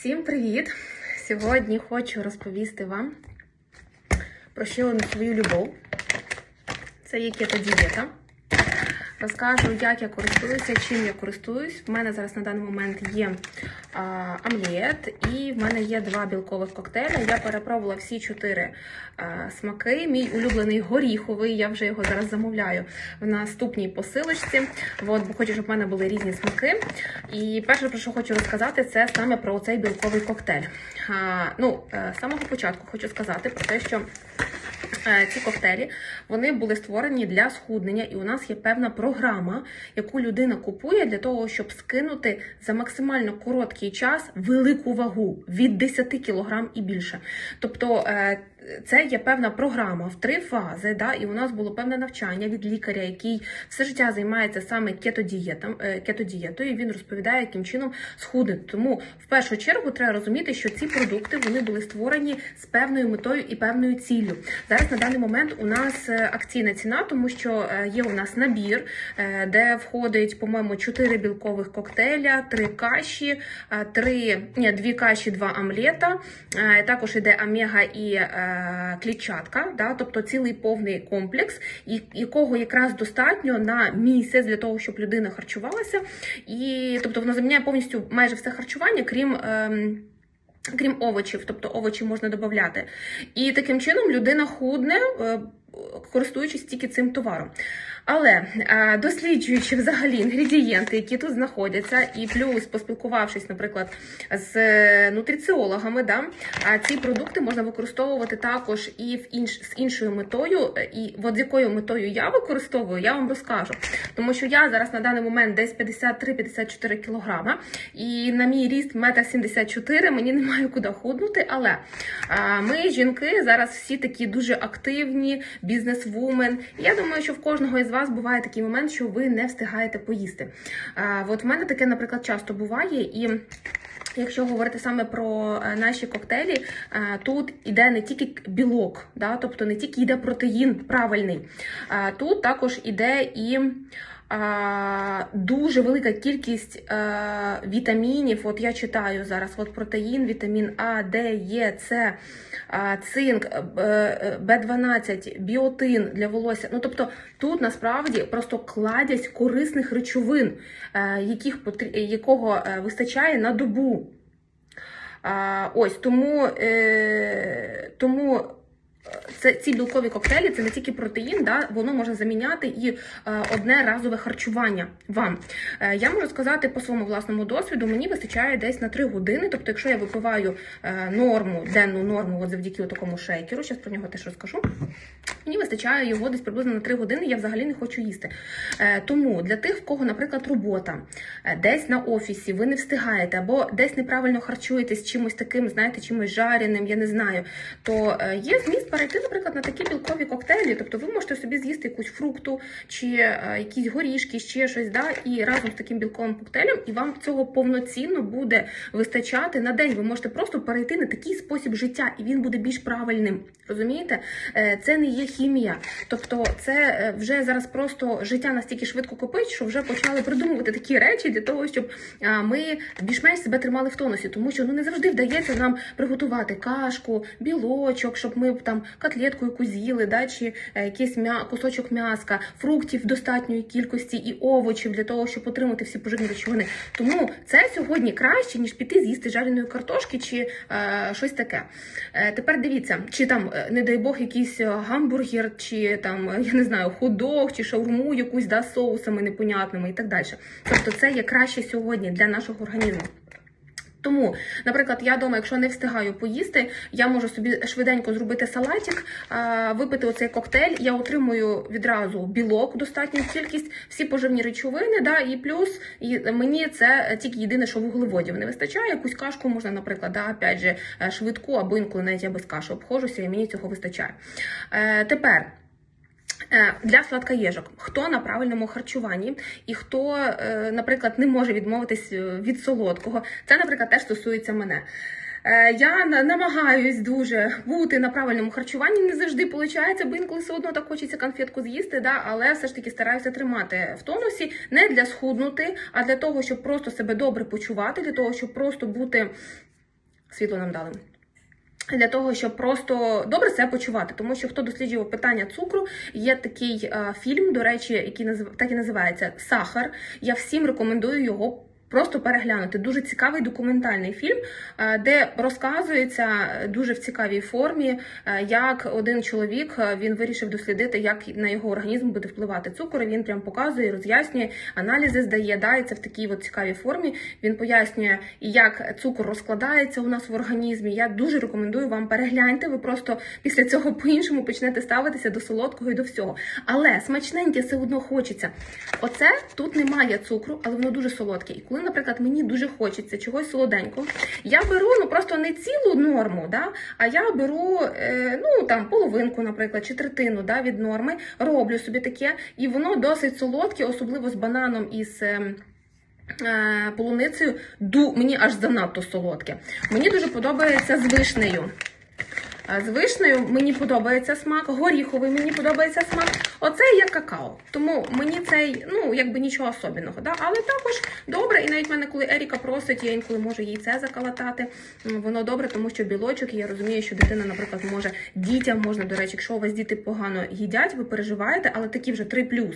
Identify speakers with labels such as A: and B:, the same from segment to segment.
A: Всім привіт! Сьогодні хочу розповісти вам про ще одну свою любов. Це є кето-дієта. Розкажу, як я користуюся, чим я користуюсь. В мене зараз на даний момент є а, омлет, і в мене є два білкових коктейля. Я перепробувала всі чотири а, смаки. Мій улюблений горіховий. Я вже його зараз замовляю в наступній посилочці. От, бо хочу, щоб в мене були різні смаки. І перше, про що хочу розказати, це саме про цей білковий коктейль. А, ну, е, з самого початку хочу сказати про те, що. Е, Ці коктейлі вони були створені для схуднення, і у нас є певна програма, яку людина купує для того, щоб скинути за максимально короткий час велику вагу від 10 кг і більше. Тобто е, це є певна програма в три фази. Да, і у нас було певне навчання від лікаря, який все життя займається саме кетодієтом, е, кетодієтою. і Він розповідає, яким чином схуднути. Тому в першу чергу треба розуміти, що ці продукти вони були створені з певною метою і певною ціллю. Зараз на даний момент у нас е, акційна ціна, тому що е, є у нас набір, де входить, по-моєму, 4 білкових коктейля, 3 каші, 3, ні, 2 каші, 2 омлета. Також іде омега і клітчатка, да, тобто цілий повний комплекс, якого якраз достатньо на місяць для того, щоб людина харчувалася. І тобто воно заміняє повністю майже все харчування, крім. ем, Крім овочів, тобто овочі можна додати. І таким чином людина худне, е, користуючись тільки цим товаром. Але досліджуючи взагалі інгредієнти, які тут знаходяться, і плюс поспілкувавшись, наприклад, з е, нутриціологами, да, ці продукти можна використовувати також і в інш, з іншою метою. е, І от з якою метою я використовую, я вам розкажу. Тому що я зараз на даний момент десь 53-54 кілограма, і на мій ріст 1,74 м, мені немає куди худнути. Але ми, жінки, зараз всі такі дуже активні, бізнес-вумен. Я думаю, що в кожного із вас буває такий момент, що ви не встигаєте поїсти. От в мене таке, наприклад, часто буває і. Якщо говорити саме про е, наші коктейлі, е, тут іде не тільки білок, да, тобто не тільки йде протеїн правильний, тут також іде і дуже велика кількість е, вітамінів. От я читаю зараз: от протеїн, вітамін А, Д, Е, С, а, цинк, е, е, Б12, біотин для волосся. Ну тобто тут насправді просто кладязь корисних речовин, е, яких якого е, вистачає на добу. Ось тому, е, тому це ці білкові коктейлі це не тільки протеїн, да, воно може заміняти і е, одне разове харчування вам. Е, я можу сказати по своєму власному досвіду, мені вистачає десь на 3 години. Тобто, якщо я випиваю е, норму, денну норму, от завдяки такому шейкеру, зараз про нього теж розкажу. Мені вистачає його десь приблизно на 3 години, я взагалі не хочу їсти. Тому для тих, в кого, наприклад, робота десь на офісі, ви не встигаєте, або десь неправильно харчуєтесь чимось таким, знаєте, чимось жареним, я не знаю, то є зміст перейти, наприклад, на такі білкові коктейлі. Тобто ви можете собі з'їсти якусь фрукту чи е, якісь горішки, ще щось, да, і разом з таким білковим коктейлем, і вам цього повноцінно буде вистачати на день. Ви можете просто перейти на такий спосіб життя, і він буде більш правильним. Розумієте? Е, Це не є хімія. Тобто, це е, вже зараз просто життя настільки швидко копить, що вже почали придумувати такі речі для того, щоб ми більш-менш себе тримали в тонусі, тому що ну не завжди вдається нам приготувати кашку, білочок, щоб ми там котлетку якусь з'їли, да, чи е, якийсь м'я, кусочок м'яска, фруктів достатньої кількості і овочів для того, щоб отримати всі поживні речовини. Тому це сьогодні краще, ніж піти з'їсти жареної картошки чи е, щось таке. Е, тепер дивіться, чи там, е, не дай Бог, якийсь е, гамбургер, чи там, я не знаю, хот-дог, чи шаурму якусь да, соусами непонятними і так далі. Тобто це є краще сьогодні для нашого організму. Тому, наприклад, я вдома, якщо не встигаю поїсти, я можу собі швиденько зробити салатик, випити оцей коктейль. Я отримую відразу білок, достатню кількість, всі поживні речовини, да, і плюс і мені це тільки єдине, що вуглеводів не вистачає. Якусь кашку можна, наприклад, да, опять же, е, швидку або інколи навіть я без каші обходжуся, і мені цього вистачає. Е, тепер. Е, Для сладкоєжок, хто на правильному харчуванні і хто, е, наприклад, не може відмовитись е, від солодкого, це, наприклад, теж стосується мене. Я намагаюсь дуже бути на правильному харчуванні. Не завжди виходить, бо інколи все одно так хочеться конфетку з'їсти, да, але все ж таки стараюся тримати в тонусі не для схуднути, а для того, щоб просто себе добре почувати, для того, щоб просто бути світло нам дали. Для того, щоб просто добре себе почувати, тому що хто досліджував питання цукру, є такий е, фільм, до речі, який назив... так і називається Сахар. Я всім рекомендую його. Просто переглянути дуже цікавий документальний фільм, е, де розказується дуже в цікавій формі, е, як один чоловік е, він вирішив дослідити, як на його організм буде впливати цукор. Він прям показує, роз'яснює, аналізи здає. Да, і це в такій от цікавій формі. Він пояснює, як цукор розкладається у нас в організмі. Я дуже рекомендую вам перегляньте. Ви просто після цього по-іншому почнете ставитися до солодкого і до всього. Але смачненьке все одно хочеться. Оце тут немає цукру, але воно дуже солодке. І коли, наприклад, мені дуже хочеться чогось солоденького, я беру ну просто не цілу норму, да, а я беру е, ну там половинку, наприклад, чи третину да, від норми, роблю собі таке, і воно досить солодке, особливо з бананом і з. е, е, Полуницею ду мені аж занадто солодке. Мені дуже подобається з вишнею. З вишнею мені подобається смак, горіховий мені подобається смак. Оце є какао. Тому мені цей, ну якби нічого особливого. Да? Але також добре. І навіть в мене, коли Еріка просить, я інколи можу яйце закалатати. м, Воно добре, тому що білочок, і я розумію, що дитина, наприклад, може дітям можна, до речі, якщо у вас діти погано їдять, ви переживаєте, але такі вже 3+.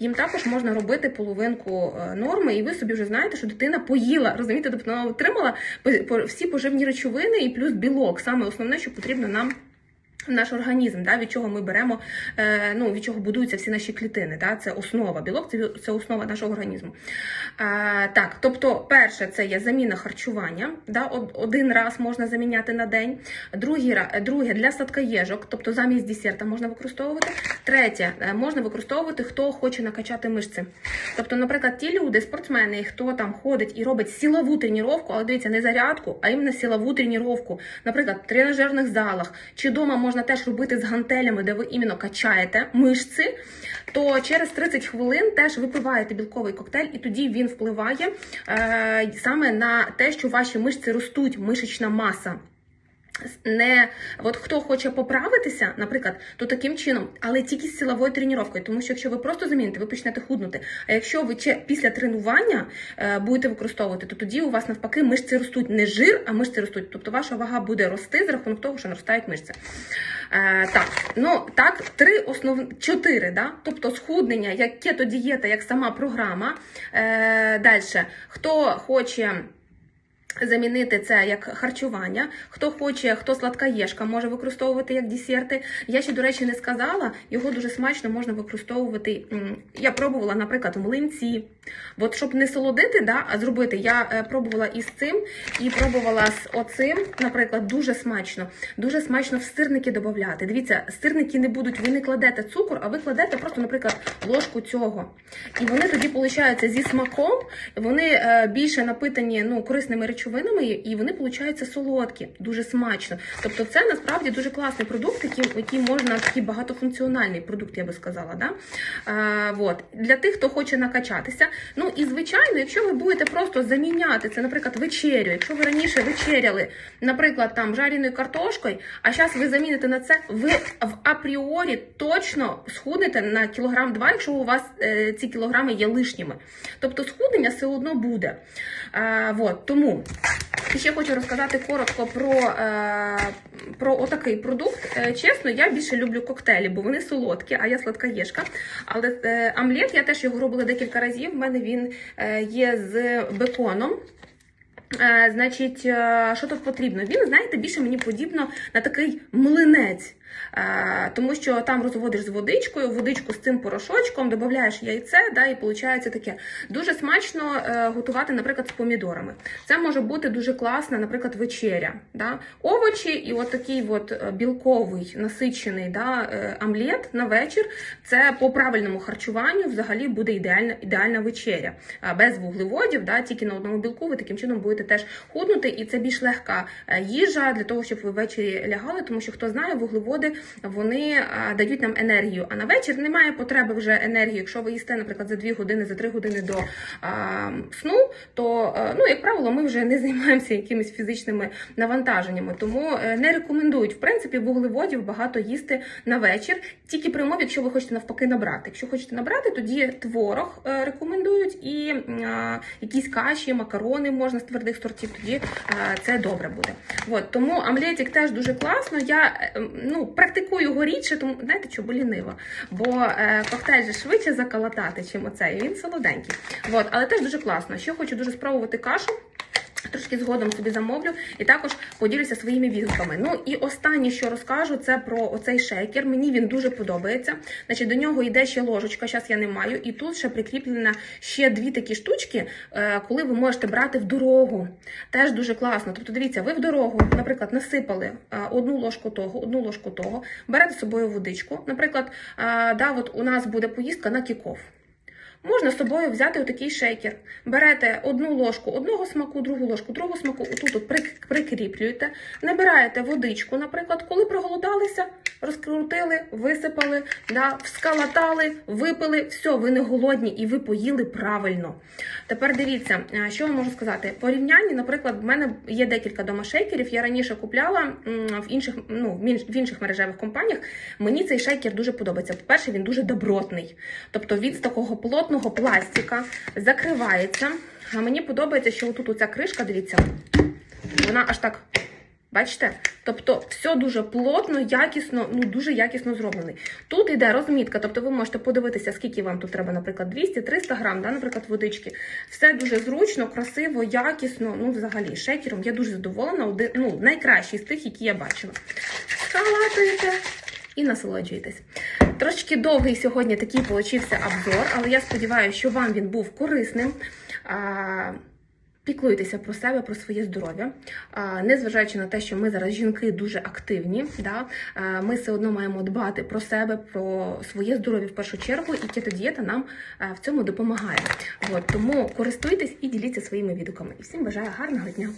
A: Їм також можна робити половинку е, норми, і ви собі вже знаєте, що дитина поїла. Розумієте, тобто вона отримала всі поживні речовини і плюс білок. Саме основне, що потрібно нам. Наш організм, да, від чого ми беремо, е, ну від чого будуються всі наші клітини. Да, це основа. Білок це, це основа нашого організму. Е, так, тобто, перше, це є заміна харчування. Да, один раз можна заміняти на день. Другий, друге для сладкоєжок, тобто замість десерта можна використовувати. Третє, е, можна використовувати, хто хоче накачати мишці. Тобто, наприклад, ті люди, спортсмени, хто там ходить і робить силову тренування, але дивіться, не зарядку, а іменно силову тренування, наприклад, в тренажерних залах, чи вдома можна теж робити з гантелями, де ви іменно качаєте мишці, то через 30 хвилин теж випиваєте білковий коктейль, і тоді він впливає е, саме на те, що ваші мишці ростуть, мишечна маса. Не от хто хоче поправитися, наприклад, то таким чином, але тільки з силовою тренуванням, тому що якщо ви просто заміните, ви почнете худнути. А якщо ви після тренування е, будете використовувати, то тоді у вас навпаки мишці ростуть не жир, а мишці ростуть. Тобто ваша вага буде рости за рахунок того, що наростають мишці. Е, так, ну так, три основні чотири, да? тобто схуднення, як кето-дієта, як сама програма. Е, Далі, хто хоче. Замінити це як харчування. Хто хоче, хто сладкоєшка, може використовувати як десерти. Я ще, до речі, не сказала, його дуже смачно можна використовувати. Я пробувала, наприклад, в млинці. От щоб не солодити, да, а зробити, я е, пробувала із цим і пробувала з оцим, наприклад, дуже смачно. Дуже смачно в сирники додати. Дивіться, сирники не будуть, ви не кладете цукор, а ви кладете просто, наприклад, ложку цього. І вони тоді, виходить, зі смаком, вони е, більше напитані ну, корисними речовинами, і вони получаються солодкі, дуже смачно. Тобто, це насправді дуже класний продукт, який, який можна такий багатофункціональний продукт, я би сказала. Да? Е, вот. Для тих, хто хоче накачатися. Ну і звичайно, якщо ви будете просто заміняти це, наприклад, вечерю, якщо ви раніше вечеряли, наприклад, там жареною картошкою, а зараз ви заміните на це, ви в апріорі точно схуднете на кілограм два, якщо у вас е, ці кілограми є лишніми. Тобто схуднення все одно буде. Е, вот, тому. І ще хочу розказати коротко про, е, про отакий продукт. Е, чесно, я більше люблю коктейлі, бо вони солодкі, а я сладка єшка. Але е, омлет я теж його робила декілька разів. В мене він е, є з беконом. Е, значить, е, що тут потрібно? Він, знаєте, більше мені подібно на такий млинець. Е, тому що там розводиш з водичкою, водичку з цим порошочком, додаєш яйце, да, і виходить таке. Дуже смачно готувати, наприклад, з помідорами. Це може бути дуже класна, наприклад, вечеря. Да? Овочі і от такий от білковий насичений да, омлет на вечір. Це по правильному харчуванню взагалі буде ідеальна, ідеальна вечеря. Без вуглеводів, да, тільки на одному білку, ви таким чином будете теж худнути, і це більш легка е, їжа для того, щоб ви ввечері лягали, тому що хто знає, вуглеводи вони дають нам енергію. А на вечір немає потреби вже енергії. Якщо ви їсте, наприклад, за 2 години, за 3 години до сну, то ну, як правило, ми вже не займаємося якимись фізичними навантаженнями. Тому е, не рекомендують в принципі вуглеводів багато їсти на вечір, тільки при умові, якщо ви хочете навпаки набрати. Якщо хочете набрати, тоді творог е, рекомендують і якісь каші, макарони можна з твердих твердих тортів, тоді це добре буде. От, тому амлетик теж дуже класно. Я е, ну, практикую його рідше, тому знаєте, що бо лінива. Бо е, коктейль же швидше заколотати, чим оцей. Він солоденький. От, але теж дуже класно. Ще хочу дуже спробувати кашу. Трошки згодом собі замовлю і також поділюся своїми відгуками. Ну і останнє, що розкажу, це про оцей шейкер. Мені він дуже подобається. Значить, до нього йде ще ложечка, зараз я не маю. І тут ще прикріплена ще дві такі штучки, е, коли ви можете брати в дорогу. Теж дуже класно. Тобто, дивіться, ви в дорогу, наприклад, насипали е, одну ложку того, одну ложку того, берете з собою водичку. Наприклад, е, да, от у нас буде поїздка на кіков. Можна з собою взяти отакий шейкер. Берете одну ложку одного смаку, другу ложку, другого смаку, отут от прикріплюєте, набираєте водичку, наприклад, коли проголодалися, розкрутили, висипали, да, вскалатали, випили, все, ви не голодні і ви поїли правильно. Тепер дивіться, е, що я можу сказати. Порівнянні, наприклад, в мене є декілька дома шейкерів. Я раніше купляла в інших, ну, в інших мережевих компаніях. Мені цей шейкер дуже подобається. По-перше, він дуже добротний. Тобто він з такого плотного пластика закривається. А мені подобається, що отут оця кришка, дивіться, вона аж так. Бачите? Тобто все дуже плотно, якісно, ну дуже якісно зроблений. Тут йде розмітка, тобто ви можете подивитися, скільки вам тут треба, наприклад, 200-300 грам, да, наприклад, водички. Все дуже зручно, красиво, якісно. Ну, взагалі, шейкером я дуже задоволена. Один, ну, найкращий з тих, які я бачила. Скалатуєте і насолоджуєтесь. Трошки довгий сьогодні такий получився обзор, але я сподіваюся, що вам він був корисним. Піклуйтеся про себе, про своє здоров'я, незважаючи на те, що ми зараз жінки дуже активні, да, ми все одно маємо дбати про себе, про своє здоров'я в першу чергу, і кетодієта нам в цьому допомагає. От, тому користуйтесь і діліться своїми відгуками. І всім бажаю гарного дня!